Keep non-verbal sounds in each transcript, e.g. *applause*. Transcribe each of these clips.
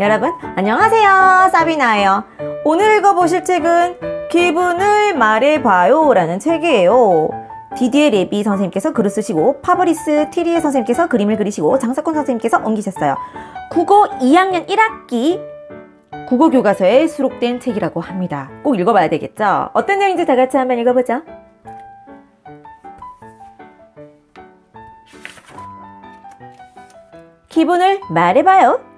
여러분, 안녕하세요. 사비나예요. 오늘 읽어보실 책은 기분을 말해봐요 라는 책이에요. 디디에 레비 선생님께서 글을 쓰시고 파브리스 티리에 선생님께서 그림을 그리시고 장사콘 선생님께서 옮기셨어요. 국어 2학년 1학기 국어 교과서에 수록된 책이라고 합니다. 꼭 읽어봐야 되겠죠? 어떤 내용인지 다 같이 한번 읽어보죠. 기분을 말해봐요.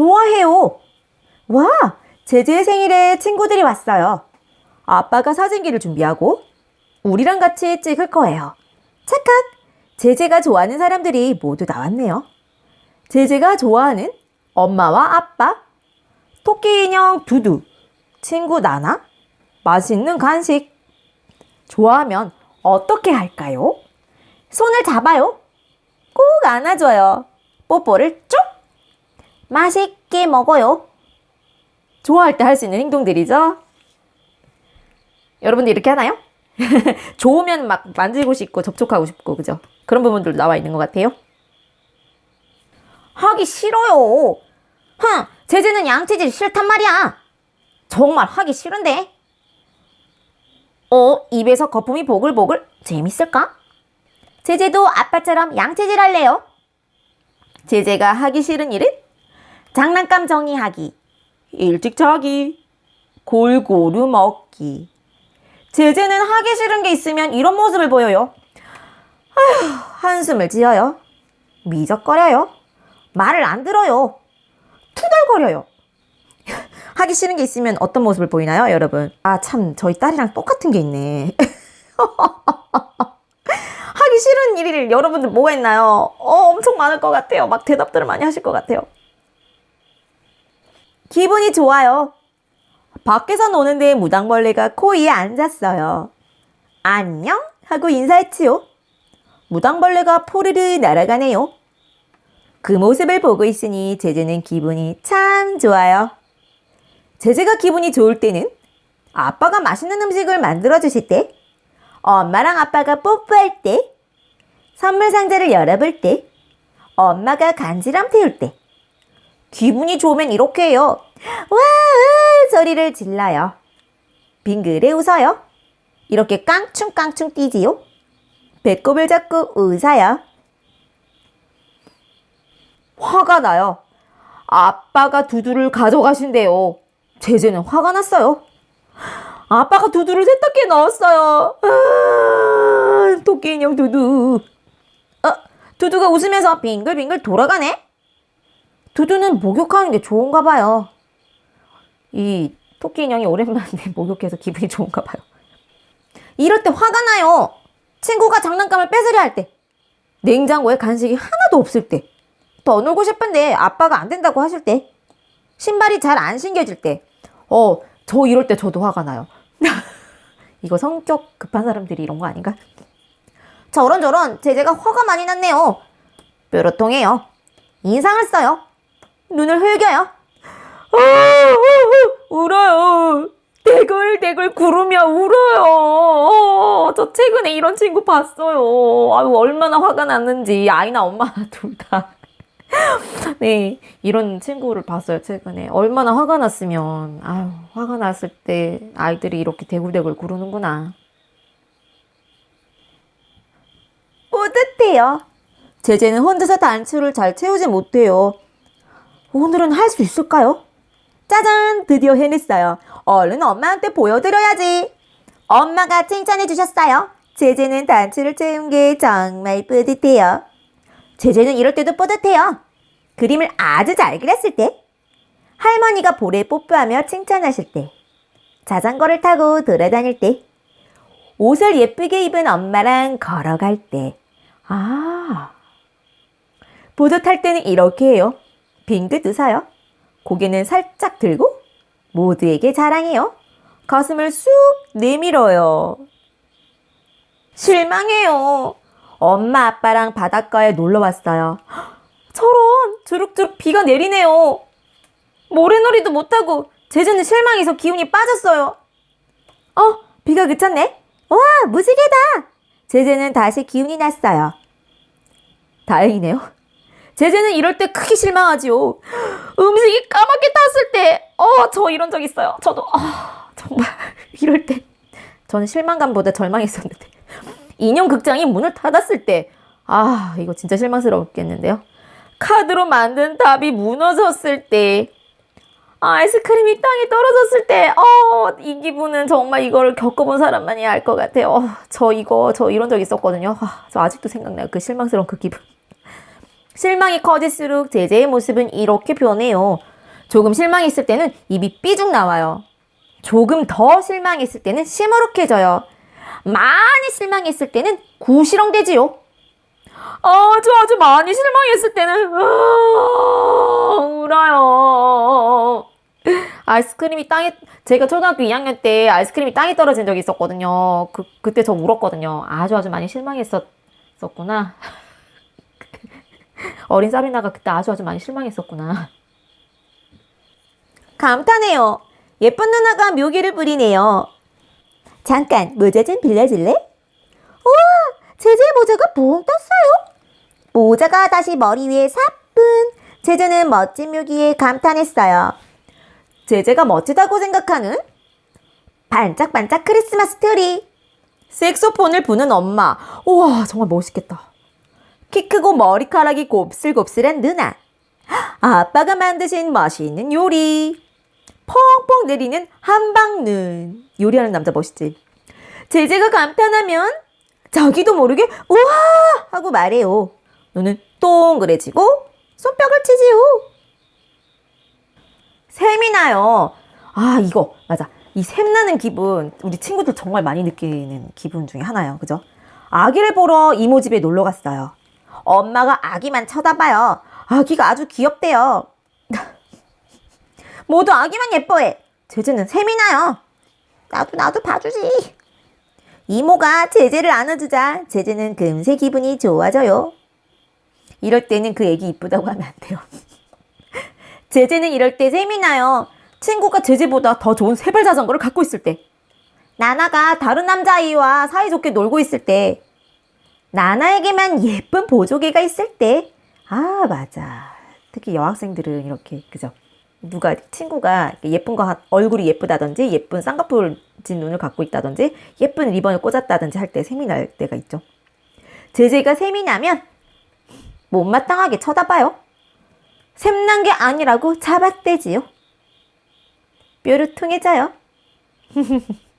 좋아해요. 와, 제주의 생일에 친구들이 왔어요. 아빠가 사진기를 준비하고 우리랑 같이 찍을 거예요. 착각! 제재가 좋아하는 사람들이 모두 나왔네요. 제재가 좋아하는 엄마와 아빠, 토끼 인형 두두, 친구 나나, 맛있는 간식. 좋아하면 어떻게 할까요? 손을 잡아요. 꼭 안아줘요. 뽀뽀를 쭉! 맛있게 먹어요. 좋아할 때 할 수 있는 행동들이죠. 여러분들 이렇게 하나요? *laughs* 좋으면 막 만지고 싶고 접촉하고 싶고 그죠? 그런 부분들 나와 있는 것 같아요. 하기 싫어요. 흥, 제재는 양치질 싫단 말이야. 정말 하기 싫은데. 어, 입에서 거품이 보글보글 재밌을까? 제재도 아빠처럼 양치질 할래요. 제재가 하기 싫은 일은 장난감 정리하기, 일찍 자기, 골고루 먹기. 제재는 하기 싫은 게 있으면 이런 모습을 보여요. 아휴, 한숨을 지어요. 미적거려요. 말을 안 들어요. 투덜거려요. *laughs* 하기 싫은 게 있으면 어떤 모습을 보이나요, 여러분? 아, 참, 저희 딸이랑 똑같은 게 있네. *laughs* 하기 싫은 일이 여러분들 뭐가 있나요? 어, 엄청 많을 것 같아요. 막 대답들을 많이 하실 것 같아요. 기분이 좋아요. 밖에서 노는데 무당벌레가 코 위에 앉았어요. 안녕? 하고 인사했지요. 무당벌레가 포르르 날아가네요. 그 모습을 보고 있으니 제재는 기분이 참 좋아요. 제재가 기분이 좋을 때는 아빠가 맛있는 음식을 만들어 주실 때, 엄마랑 아빠가 뽀뽀할 때, 선물 상자를 열어볼 때, 엄마가 간지럼 태울 때, 기분이 좋으면 이렇게 해요. 와, 으, 소리를 질러요. 빙그레 웃어요. 이렇게 깡충깡충 뛰지요. 배꼽을 잡고 웃어요. 화가 나요. 아빠가 두두를 가져가신대요. 제재는 화가 났어요. 아빠가 두두를 세탁기에 넣었어요. 아, 토끼 인형 두두. 어, 두두가 웃으면서 빙글빙글 돌아가네? 두두는 목욕하는 게 좋은가 봐요. 이 토끼 인형이 오랜만에 *laughs* 목욕해서 기분이 좋은가 봐요. 이럴 때 화가 나요. 친구가 장난감을 뺏으려 할 때. 냉장고에 간식이 하나도 없을 때. 더 놀고 싶은데 아빠가 안 된다고 하실 때. 신발이 잘 안 신겨질 때. 어, 저 이럴 때 저도 화가 나요. *laughs* 이거 성격 급한 사람들이 이런 거 아닌가? 저런저런 제재가 화가 많이 났네요. 뾰로통해요. 인상을 써요. 눈을 흘겨요. 아, 아, 아, 울어요. 대굴대굴 구르며 울어요. 어, 저 최근에 이런 친구 봤어요. 아유, 얼마나 화가 났는지. 아이나 엄마나 *laughs* 둘 다. 네, 이런 친구를 봤어요, 최근에. 얼마나 화가 났으면, 아유, 화가 났을 때 아이들이 이렇게 대굴대굴 구르는구나. 뿌듯해요. 제재는 혼자서 단추를 잘 채우지 못해요. 오늘은 할 수 있을까요? 짜잔! 드디어 해냈어요. 얼른 엄마한테 보여드려야지. 엄마가 칭찬해 주셨어요. 제재는 단추를 채운 게 정말 뿌듯해요. 제재는 이럴 때도 뿌듯해요. 그림을 아주 잘 그렸을 때, 할머니가 볼에 뽀뽀하며 칭찬하실 때, 자전거를 타고 돌아다닐 때, 옷을 예쁘게 입은 엄마랑 걸어갈 때, 아, 보드 탈 때는 이렇게 해요. 빙긋 웃어요. 고개는 살짝 들고 모두에게 자랑해요. 가슴을 쑥 내밀어요. 실망해요. 엄마 아빠랑 바닷가에 놀러 왔어요. 저런 주룩주룩 비가 내리네요. 모래놀이도 못하고 제주는 실망해서 기운이 빠졌어요. 어, 비가 그쳤네. 와, 무지개다. 제재는 다시 기운이 났어요. 다행이네요. 제재는 이럴 때 크게 실망하지요. 음식이 까맣게 탔을 때, 어, 저 이런 적 있어요. 저도, 아, 정말, *laughs* 이럴 때. 저는 실망감보다 절망했었는데. 인형 극장이 문을 닫았을 때, 아, 이거 진짜 실망스럽겠는데요. 카드로 만든 답이 무너졌을 때, 아이스크림이 땅에 떨어졌을 때, 어, 이 기분은 정말 이걸 겪어본 사람만이 알 것 같아요. 어, 저 이거, 저 이런 적 있었거든요. 아, 저 아직도 생각나요. 그 실망스러운 그 기분. 실망이 커질수록 제재의 모습은 이렇게 변해요. 조금 실망했을 때는 입이 삐죽 나와요. 조금 더 실망했을 때는 시무룩해져요. 많이 실망했을 때는 구시렁대지요. 아주 아주 많이 실망했을 때는 아, 울어요. 아이스크림이 땅에 제가 초등학교 2학년 때 아이스크림이 땅에 떨어진 적이 있었거든요. 그 그때 저 울었거든요. 아주 아주 많이 실망했었었구나. 어린 사비나가 그때 아주 아주 많이 실망했었구나. *laughs* 감탄해요. 예쁜 누나가 묘기를 부리네요. 잠깐 모자 좀 빌려줄래? 우와, 제재 모자가 붕 떴어요. 모자가 다시 머리 위에 사뿐. 제재는 멋진 묘기에 감탄했어요. 제재가 멋지다고 생각하는 반짝반짝 크리스마스 트리. 색소폰을 부는 엄마. 우와, 정말 멋있겠다. 키 크고 머리카락이 곱슬곱슬한 누나. 아빠가 만드신 맛있는 요리. 펑펑 내리는 한방눈. 요리하는 남자 멋있지? 제재가 감탄하면 자기도 모르게 우와 하고 말해요. 눈은 동그래지고 손뼉을 치지요. 샘이 나요. 아 이거 맞아. 이 샘 나는 기분 우리 친구들 정말 많이 느끼는 기분 중에 하나예요. 그죠? 아기를 보러 이모 집에 놀러 갔어요. 엄마가 아기만 쳐다봐요. 아기가 아주 귀엽대요. *laughs* 모두 아기만 예뻐해. 제재는 샘이 나요. 나도 나도 봐주지. 이모가 제재를 안아주자 제재는 금세 기분이 좋아져요. 이럴 때는 그 애기 이쁘다고 하면 안 돼요. *laughs* 제재는 이럴 때 샘이 나요. 친구가 제재보다 더 좋은 세발 자전거를 갖고 있을 때. 나나가 다른 남자아이와 사이좋게 놀고 있을 때. 나나에게만 예쁜 보조개가 있을 때. 아, 맞아. 특히 여학생들은 이렇게, 그죠? 누가, 친구가 예쁜 거, 하- 얼굴이 예쁘다든지, 예쁜 쌍꺼풀 진 눈을 갖고 있다든지, 예쁜 리본을 꽂았다든지 할 때 샘이 날 때가 있죠. 제재가 샘이 나면 못마땅하게 쳐다봐요. 샘난 게 아니라고 잡아떼지요. 뾰루퉁해져요. *laughs*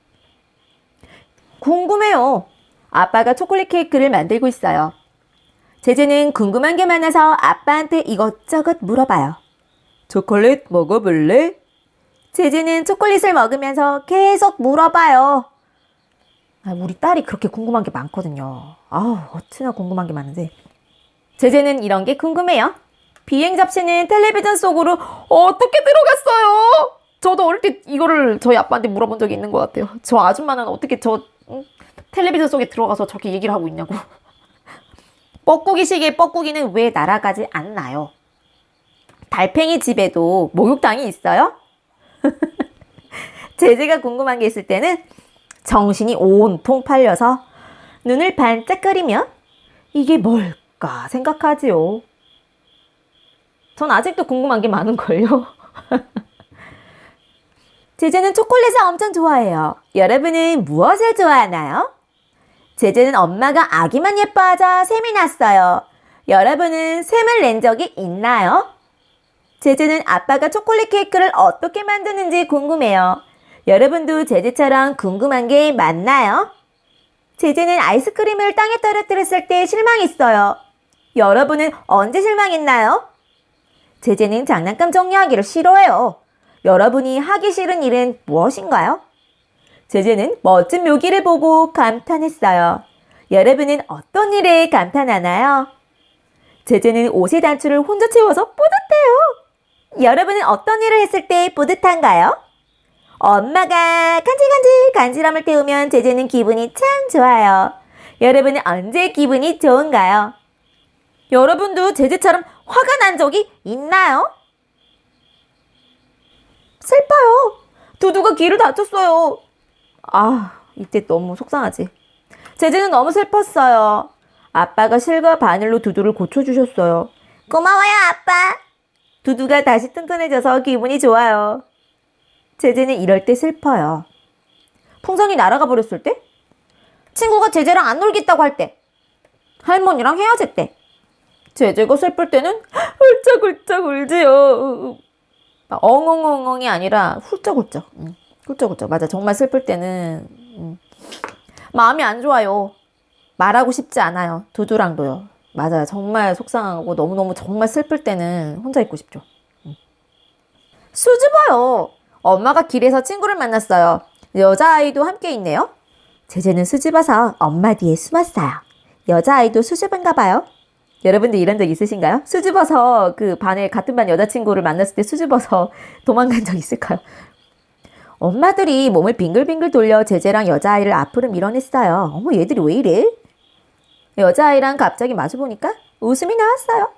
궁금해요. 아빠가 초콜릿 케이크를 만들고 있어요. 제재는 궁금한 게 많아서 아빠한테 이것저것 물어봐요. 초콜릿 먹어볼래? 제재는 초콜릿을 먹으면서 계속 물어봐요. 아, 우리 딸이 그렇게 궁금한 게 많거든요. 아우, 어찌나 궁금한 게 많은데. 제재는 이런 게 궁금해요. 비행 잡지는 텔레비전 속으로 어떻게 들어갔어요? 저도 어릴 때 이거를 저희 아빠한테 물어본 적이 있는 것 같아요. 저 아줌마는 어떻게 저 응? 텔레비전 속에 들어가서 저렇게 얘기를 하고 있냐고. *laughs* 뻐꾸기 시계 뻐꾸기는 왜 날아가지 않나요? 달팽이 집에도 목욕탕이 있어요? *laughs* 제재가 궁금한 게 있을 때는 정신이 온통 팔려서 눈을 반짝거리며 이게 뭘까 생각하지요. 전 아직도 궁금한 게 많은걸요. *laughs* 제재는 초콜릿을 엄청 좋아해요. 여러분은 무엇을 좋아하나요? 제재는 엄마가 아기만 예뻐하자 샘이 났어요. 여러분은 샘을 낸 적이 있나요? 제재는 아빠가 초콜릿 케이크를 어떻게 만드는지 궁금해요. 여러분도 제재처럼 궁금한 게 많나요? 제재는 아이스크림을 땅에 떨어뜨렸을 때 실망했어요. 여러분은 언제 실망했나요? 제재는 장난감 정리하기를 싫어해요. 여러분이 하기 싫은 일은 무엇인가요? 제재는 멋진 묘기를 보고 감탄했어요. 여러분은 어떤 일에 감탄하나요? 제재는 옷의 단추를 혼자 채워서 뿌듯해요. 여러분은 어떤 일을 했을 때 뿌듯한가요? 엄마가 간질간질 간지럼을 태우면 제재는 기분이 참 좋아요. 여러분은 언제 기분이 좋은가요? 여러분도 제재처럼 화가 난 적이 있나요? 슬퍼요. 두두가 귀를 다쳤어요. 아, 이때 너무 속상하지. 제재는 너무 슬펐어요. 아빠가 실과 바늘로 두두를 고쳐주셨어요. 고마워요, 아빠. 두두가 다시 튼튼해져서 기분이 좋아요. 제재는 이럴 때 슬퍼요. 풍선이 날아가 버렸을 때? 친구가 제재랑 안 놀겠다고 할 때? 할머니랑 헤어졌대. 제재가 슬플 때는 훌쩍훌쩍 울지요. 아, 엉엉엉엉이 아니라 훌쩍훌쩍. 응, 훌쩍훌쩍. 맞아. 정말 슬플 때는 음, 마음이 안 좋아요. 말하고 싶지 않아요. 두두랑도요. 맞아요. 정말 속상하고 너무너무 정말 슬플 때는 혼자 있고 싶죠. 음. 수줍어요. 엄마가 길에서 친구를 만났어요. 여자아이도 함께 있네요. 제재는 수줍어서 엄마 뒤에 숨었어요. 여자아이도 수줍은가 봐요. 여러분들 이런 적 있으신가요? 수줍어서 그 반에 같은 반 여자친구를 만났을 때 수줍어서 도망간 적 있을까요? 엄마들이 몸을 빙글빙글 돌려 제재랑 여자아이를 앞으로 밀어냈어요. 어머 얘들이 왜 이래? 여자아이랑 갑자기 마주보니까 웃음이 나왔어요.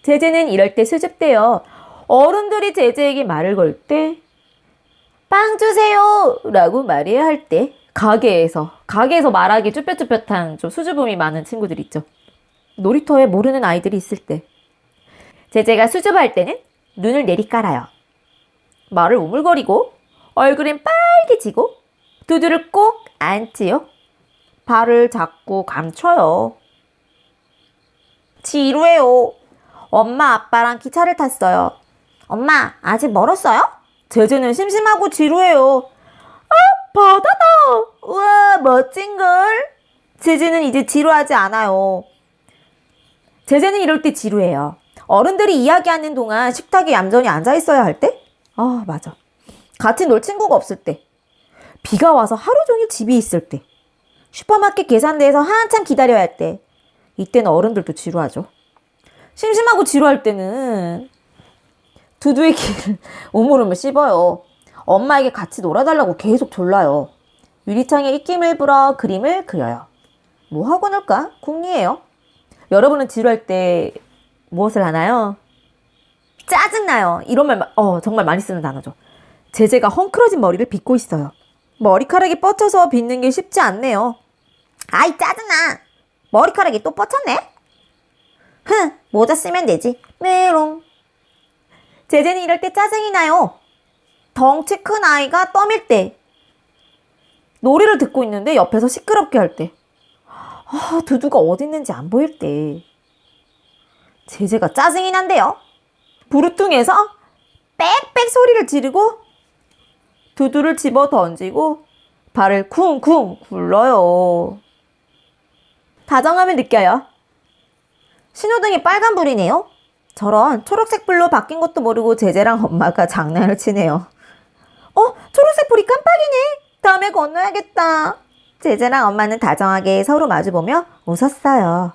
제재는 이럴 때 수줍대요. 어른들이 제재에게 말을 걸 때, 빵 주세요! 라고 말해야 할 때, 가게에서, 가게에서 말하기 쭈뼛쭈뼛한 좀 수줍음이 많은 친구들 있죠. 놀이터에 모르는 아이들이 있을 때. 제재가 수줍어할 때는 눈을 내리깔아요. 말을 우물거리고, 얼굴은 빨개지고, 두두를 꼭 안지요. 발을 자꾸 감춰요. 지루해요. 엄마 아빠랑 기차를 탔어요. 엄마 아직 멀었어요? 제주는 심심하고 지루해요. 아 바다다. 우와 멋진걸. 제주는 이제 지루하지 않아요. 제재는 이럴 때 지루해요. 어른들이 이야기하는 동안 식탁에 얌전히 앉아 있어야 할 때? 아 맞아. 같이 놀 친구가 없을 때. 비가 와서 하루 종일 집에 있을 때. 슈퍼마켓 계산대에서 한참 기다려야 할 때. 이때는 어른들도 지루하죠. 심심하고 지루할 때는 두두의 귀를 *laughs* 오물오물 씹어요. 엄마에게 같이 놀아달라고 계속 졸라요. 유리창에 입김을 불어 그림을 그려요. 뭐 하고 놀까? 궁리해요. 여러분은 지루할 때 무엇을 하나요? 짜증나요. 이런 말, 어, 정말 많이 쓰는 단어죠. 제재가 헝클어진 머리를 빗고 있어요. 머리카락이 뻗쳐서 빗는 게 쉽지 않네요. 아이, 짜증나. 머리카락이 또 뻗쳤네? 흥, 모자 쓰면 되지. 메롱. 제재는 이럴 때 짜증이 나요. 덩치 큰 아이가 떠밀 때. 노래를 듣고 있는데 옆에서 시끄럽게 할 때. 아, 두두가 어디 있는지 안 보일 때. 제재가 짜증이 난대요. 부르퉁에서 빽빽 소리를 지르고 두두를 집어 던지고 발을 쿵쿵 굴러요. 다정함을 느껴요. 신호등이 빨간불이네요. 저런 초록색 불로 바뀐 것도 모르고 제재랑 엄마가 장난을 치네요. 어, 초록색 불이 깜빡이네. 다음에 건너야겠다. 제재랑 엄마는 다정하게 서로 마주보며 웃었어요.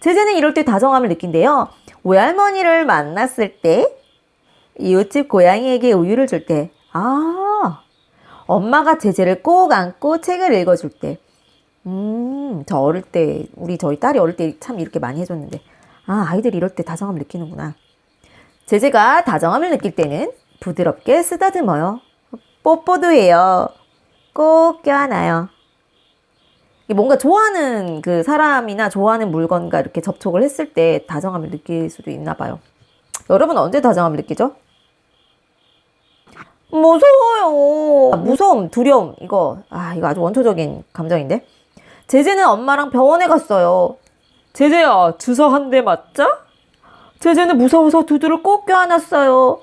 제재는 이럴 때 다정함을 느낀대요. 외할머니를 만났을 때, 이웃집 고양이에게 우유를 줄 때, 아, 엄마가 제재를 꼭 안고 책을 읽어줄 때, 음, 저 어릴 때, 우리 저희 딸이 어릴 때 참 이렇게 많이 해줬는데, 아, 아이들이 이럴 때 다정함을 느끼는구나. 제재가 다정함을 느낄 때는 부드럽게 쓰다듬어요. 뽀뽀도 해요. 꼭 껴안아요. 뭔가 좋아하는 그 사람이나 좋아하는 물건과 이렇게 접촉을 했을 때 다정함을 느낄 수도 있나 봐요. 여러분 언제 다정함을 느끼죠? 무서워요. 아, 무서움, 두려움 이거 아 이거 아주 원초적인 감정인데. 제재는 엄마랑 병원에 갔어요. 제재야 주사 한 대 맞자? 제재는 무서워서 두두를 꼭 껴안았어요.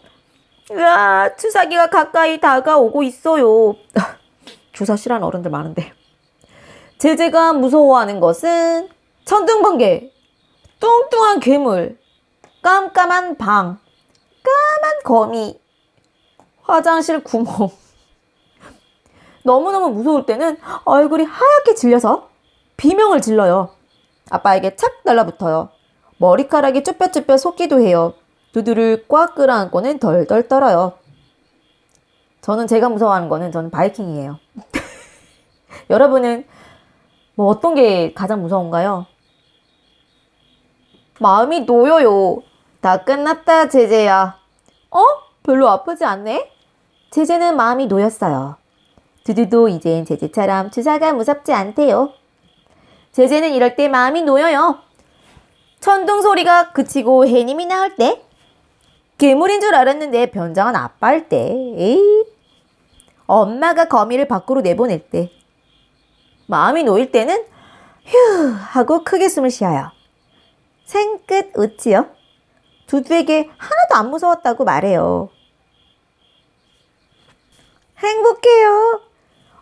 으아 주사기가 가까이 다가오고 있어요. *laughs* 주사 싫어하는 어른들 많은데. 제재가 무서워하는 것은 천둥번개, 뚱뚱한 괴물, 깜깜한 방, 까만 거미, 화장실 구멍. 너무너무 무서울 때는 얼굴이 하얗게 질려서 비명을 질러요. 아빠에게 착 달라붙어요. 머리카락이 쭈뼛쭈뼛 솟기도 해요. 두두를 꽉 끌어안고는 덜덜 떨어요. 저는 제가 무서워하는 거는 저는 바이킹이에요. *laughs* 여러분은 뭐 어떤 게 가장 무서운가요? 마음이 놓여요. 다 끝났다, 제재야. 어? 별로 아프지 않네? 제재는 마음이 놓였어요. 두두도 이젠 제제처럼 주사가 무섭지 않대요. 제제는 이럴 때 마음이 놓여요. 천둥 소리가 그치고 해님이 나올 때, 괴물인 줄 알았는데 변장한 아빠일 때, 에이. 엄마가 거미를 밖으로 내보낼 때, 마음이 놓일 때는 휴 하고 크게 숨을 쉬어요. 생끝 웃지요. 두두에게 하나도 안 무서웠다고 말해요. 행복해요.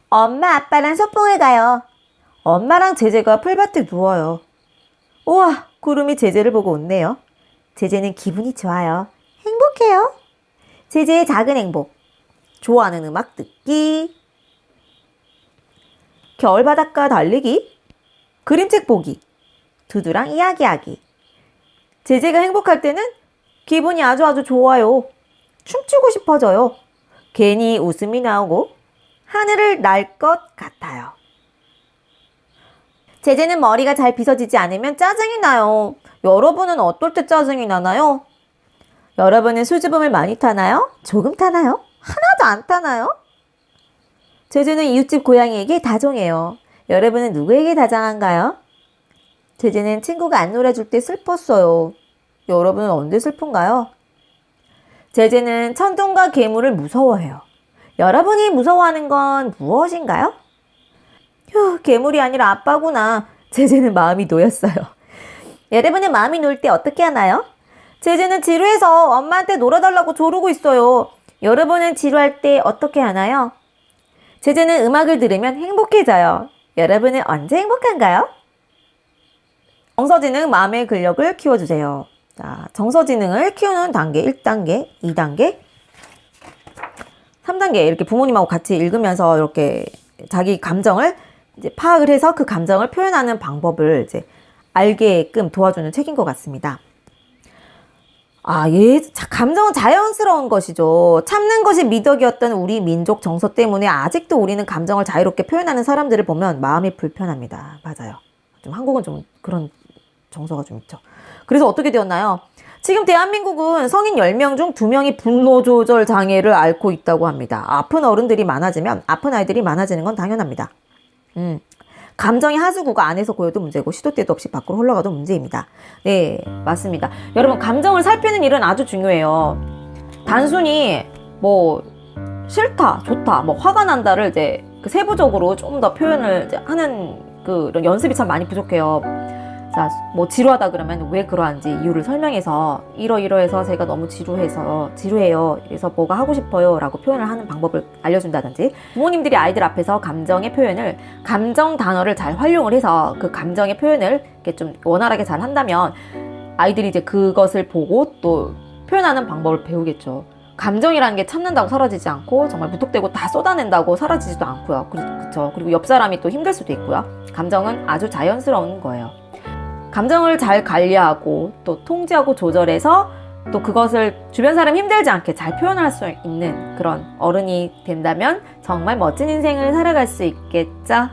엄마 아빠랑 소풍을 가요. 엄마랑 제제가 풀밭에 누워요. 우와 구름이 제제를 보고 웃네요. 제제는 기분이 좋아요. 행복해요. 제제의 작은 행복. 좋아하는 음악 듣기. 겨울 바닷가 달리기. 그림책 보기. 두두랑 이야기하기. 제제가 행복할 때는 기분이 아주 아주 좋아요. 춤추고 싶어져요. 괜히 웃음이 나오고 하늘을 날 것 같아요. 제제는 머리가 잘 빗어지지 않으면 짜증이 나요. 여러분은 어떨 때 짜증이 나나요? 여러분은 수줍음을 많이 타나요? 조금 타나요? 하나도 안 타나요? 제제는 이웃집 고양이에게 다정해요. 여러분은 누구에게 다정한가요? 제제는 친구가 안 놀아줄 때 슬펐어요. 여러분은 언제 슬픈가요? 제제는 천둥과 괴물을 무서워해요. 여러분이 무서워하는 건 무엇인가요? 휴, 괴물이 아니라 아빠구나. 제제는 마음이 놓였어요. 여러분의 마음이 놓일 때 어떻게 하나요? 제제는 지루해서 엄마한테 놀아달라고 조르고 있어요. 여러분은 지루할 때 어떻게 하나요? 제제는 음악을 들으면 행복해져요. 여러분은 언제 행복한가요? 정서지능 마음의 근력을 키워주세요. 자, 정서지능을 키우는 단계 1단계, 2단계, 3단계 이렇게 부모님하고 같이 읽으면서 이렇게 자기 감정을 이제 파악을 해서 그 감정을 표현하는 방법을 이제 알게끔 도와주는 책인 것 같습니다. 아, 예, 자, 감정은 자연스러운 것이죠. 참는 것이 미덕이었던 우리 민족 정서 때문에 아직도 우리는 감정을 자유롭게 표현하는 사람들을 보면 마음이 불편합니다. 맞아요. 좀 한국은 좀 그런 정서가 좀 있죠. 그래서 어떻게 되었나요? 지금 대한민국은 성인 10명 중 2명이 분노 조절 장애를 앓고 있다고 합니다. 아픈 어른들이 많아지면 아픈 아이들이 많아지는 건 당연합니다. 음. 감정이 하수구가 안에서 고여도 문제고 시도 때도 없이 밖으로 흘러가도 문제입니다. 네, 맞습니다. 여러분 감정을 살피는 일은 아주 중요해요. 단순히 뭐 싫다, 좋다, 뭐 화가 난다를 이제 그 세부적으로 좀 더 표현을 하는 그런 연습이 참 많이 부족해요. 자, 뭐 지루하다 그러면 왜 그러한지 이유를 설명해서 이러이러해서 제가 너무 지루해서 지루해요. 그래서 뭐가 하고 싶어요 라고 표현을 하는 방법을 알려준다든지 부모님들이 아이들 앞에서 감정의 표현을 감정 단어를 잘 활용을 해서 그 감정의 표현을 이렇게 좀 원활하게 잘 한다면 아이들이 이제 그것을 보고 또 표현하는 방법을 배우겠죠. 감정이라는 게 참는다고 사라지지 않고 정말 무턱대고 다 쏟아낸다고 사라지지도 않고요. 그렇죠. 그리고 옆 사람이 또 힘들 수도 있고요. 감정은 아주 자연스러운 거예요. 감정을 잘 관리하고 또 통제하고 조절해서 또 그것을 주변 사람 힘들지 않게 잘 표현할 수 있는 그런 어른이 된다면 정말 멋진 인생을 살아갈 수 있겠죠?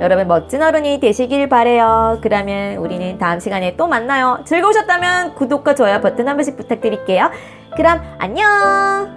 여러분 멋진 어른이 되시길 바래요. 그러면 우리는 다음 시간에 또 만나요. 즐거우셨다면 구독과 좋아요 버튼 한 번씩 부탁드릴게요. 그럼 안녕!